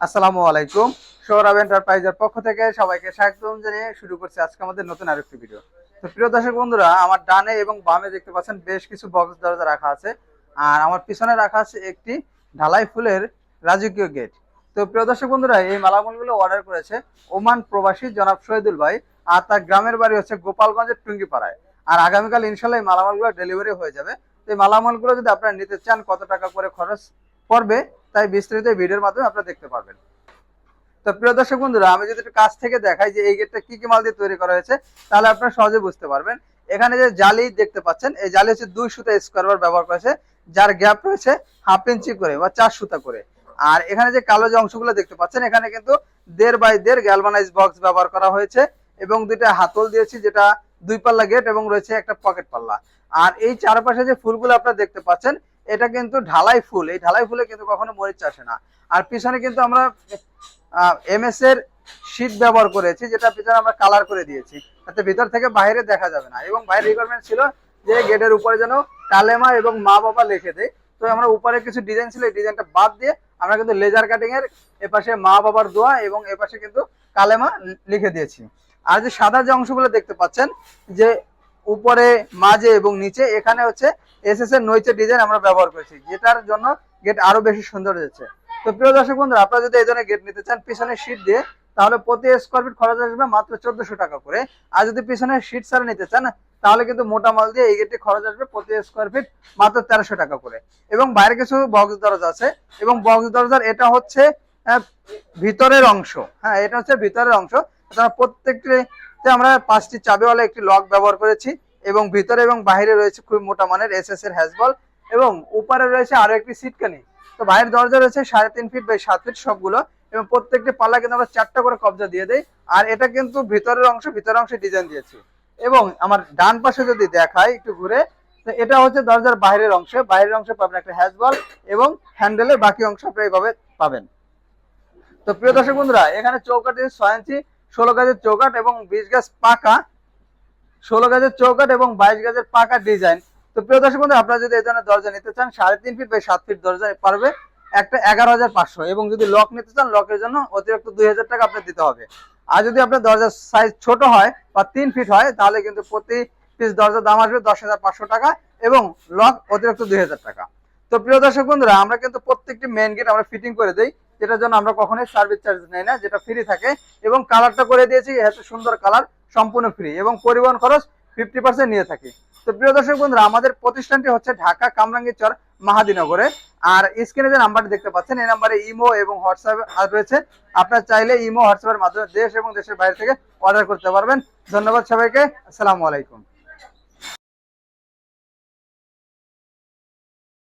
আসসালামু আলাইকুম। সৌরভ এন্টারপ্রাইজের পক্ষ থেকে সবাইকে স্বাগতম জানিয়ে শুরু করছি আজকে আমাদের নতুন আরেকটি ভিডিও তো প্রিয় দর্শক বন্ধুরা, আমার ডানে এবং বামে দেখতে পাচ্ছেন বেশ কিছু বক্স দরজা রাখা আছে। আর আমার পিছনে রাখা আছে একটি ঢালাই ফুলের রাজকীয় গেট তো প্রিয় দর্শক বন্ধুরা, এই মালামালগুলো অর্ডার করেছে ওমান প্রবাসী জনাব শহীদুল ভাই আর তার গ্রামের বাড়ি হচ্ছে গোপালগঞ্জের টুঙ্গিপাড়ায়। আর আগামীকাল ইনশাল্লাহ এই মালামালগুলো ডেলিভারি হয়ে যাবে। এই মালামালগুলো যদি আপনারা নিতে চান, কত টাকা করে খরচ পড়বে তাই বিস্তারিত ভিডিওর মাধ্যমে আপনারা দেখতে পারবেন। তো প্রিয় দর্শক বন্ধুরা, আমি যদি একটু কাছ থেকে দেখাই যে এই গেটটা কি কি মাল দিয়ে তৈরি করা হয়েছে, তাহলে আপনারা সহজে বুঝতে পারবেন। এখানে যে জালি দেখতে পাচ্ছেন, এই জালি হচ্ছে দুই সুতা স্কোয়ার ব্যবহার করেছে যার গ্যাপ রয়েছে হাফ ইঞ্চি করে বা চার সুতা করে। আর এখানে যে কালো যে অংশগুলো দেখতে পাচ্ছেন, এখানে কিন্তু দেড় বাই দেড় গ্যালভানাইজ বক্স ব্যবহার করা হয়েছে এবং দুইটা হাতল দিয়েছি, যেটা দুই পাল্লা গেট এবং রয়েছে একটা পকেট পাল্লা। আর এই চারপাশে যে ফুলগুলো আপনারা দেখতে পাচ্ছেন, এটা কিন্তু ঢালাই ফুল। এই ঢালাই ফুলে কিন্তু কখনো মরিচ আসে না। আর পিছনে কিন্তু আমরা এমএস এর শীট ব্যবহার করেছি, যেটা পিছনে আমরা কালার করে দিয়েছি। যাতে ভিতর থেকে বাইরে দেখা যাবে না। এবং বাইরে রিকোয়ারমেন্ট ছিল যে গেটের উপরে যেন কালেমা এবং মা বাবা লিখে দেয়। তো আমরা উপরে কিছু ডিজাইন ছিল, এই ডিজাইনটা বাদ দিয়ে আমরা কিন্তু লেজার কাটিং এর এপাশে মা বাবার দোয়া এবং এপাশে কিন্তু কালেমা লিখে দিয়েছি। আর যে সাদা যে অংশগুলো দেখতে পাচ্ছেন, যে উপরে, মাঝে এবং নিচে, এখানে হচ্ছে এসএস এর নইচে ডিজাইন আমরা ব্যবহার করেছি। যেটার জন্য গেট আরও বেশি সুন্দর হয়েছে। তো প্রিয় দর্শক বন্ধুরা, আপনারা যদি এই ধরনের গেট নিতে চান, পিছনে শীট দিয়ে, তাহলে প্রতি স্কোয়ার ফিট খরচ আসবে মাত্র চোদ্দশো টাকা করে। আর যদি পিছনে শীট ছাড়া নিতে চান, তাহলে কিন্তু মোটা মাল দিয়ে এই গেটটি খরচ আসবে প্রতি স্কোয়ার ফিট মাত্র তেরোশো টাকা করে। এবং বাইরে কিছু বক্স দরজা আছে। এবং বক্স দরজার এটা হচ্ছে ভিতরের অংশ। হ্যাঁ এটা হচ্ছে ভিতরের অংশ। আপনারা প্রত্যেকটিতে আমরা পাঁচটি চাবিওয়ালা একটি লক ব্যবহার করেছি এবং ভিতরে এবং বাইরে রয়েছে খুব মোটা মানের এস এস এর হ্যাজবল এবং উপরে রয়েছে আরও একটি সিটকানি। তো বাইরের দরজা রয়েছে সাড়ে তিন ফিট বাই সাত ফিট সবগুলো এবং প্রত্যেকটি পাল্লা কিন্তু আমরা চারটা করে কবজা দিয়ে দেই। আর এটা কিন্তু ভিতরের অংশ, ভিতরের অংশে ডিজাইন দিয়েছি। এবং আমার ডান পাশে যদি দেখাই একটু ঘুরে, তো এটা হচ্ছে দরজার বাইরের অংশ। বাইরের অংশে পাবেন একটা হ্যাজবল এবং হ্যান্ডেলের বাকি অংশ আপনি এইভাবে পাবেন। তো প্রিয় দর্শক বন্ধুরা, এখানে চৌকাট ছয় ইঞ্চি ষোলো গাজের চৌকাট এবং বিশ গাছ পাকা, ষোলো গাজের চৌকাট এবং বাইশ গাজের পাকা ডিজাইন। তো প্রিয় দর্শক বন্ধু আপনারা যদি এই ধরনের দরজা নিতে চান, সাড়ে তিন ফিট বাই সাত ফিট দরজা পারবে, একটা এগারো হাজার পাঁচশো। এবং যদি লক নিতে চান, লকের জন্য অতিরিক্ত দুই হাজার টাকা আপনার দিতে হবে। আর যদি আপনার দরজার সাইজ ছোট হয় বা তিন ফিট হয়, তাহলে কিন্তু প্রতি পিস দরজার দাম আসবে দশ হাজার পাঁচশো টাকা এবং লক অতিরিক্ত দুই হাজার টাকা। তো প্রিয় দর্শক বন্ধুরা, আমরা কিন্তু প্রত্যেকটি মেন গেট আমরা ফিটিং করে দিই যেটার জন্য আমরা কখনোই সার্ভিস চার্জ নেই না, যেটা ফ্রি থাকে। এবং কালারটা করে দিয়েছি, এত সুন্দর কালার সম্পূর্ণ ফ্রি এবং পরিবহন খরচ ফিফটি পার্সেন্ট নিয়ে থাকি। তো প্রিয় দর্শক বন্ধুরা, আমাদের প্রতিষ্ঠানটি হচ্ছে ঢাকা কামরাঙ্গীরচর মাহাদিনগরে। আর স্ক্রিনে যে নাম্বারটি দেখতে পাচ্ছেন, এই নাম্বারে ইমো এবং হোয়াটসঅ্যাপ রয়েছে। আপনার চাইলে ইমো, হোয়াটসঅ্যাপের মাধ্যমে দেশ এবং দেশের বাইরে থেকে অর্ডার করতে পারবেন। ধন্যবাদ সবাইকে। আসসালামু আলাইকুম।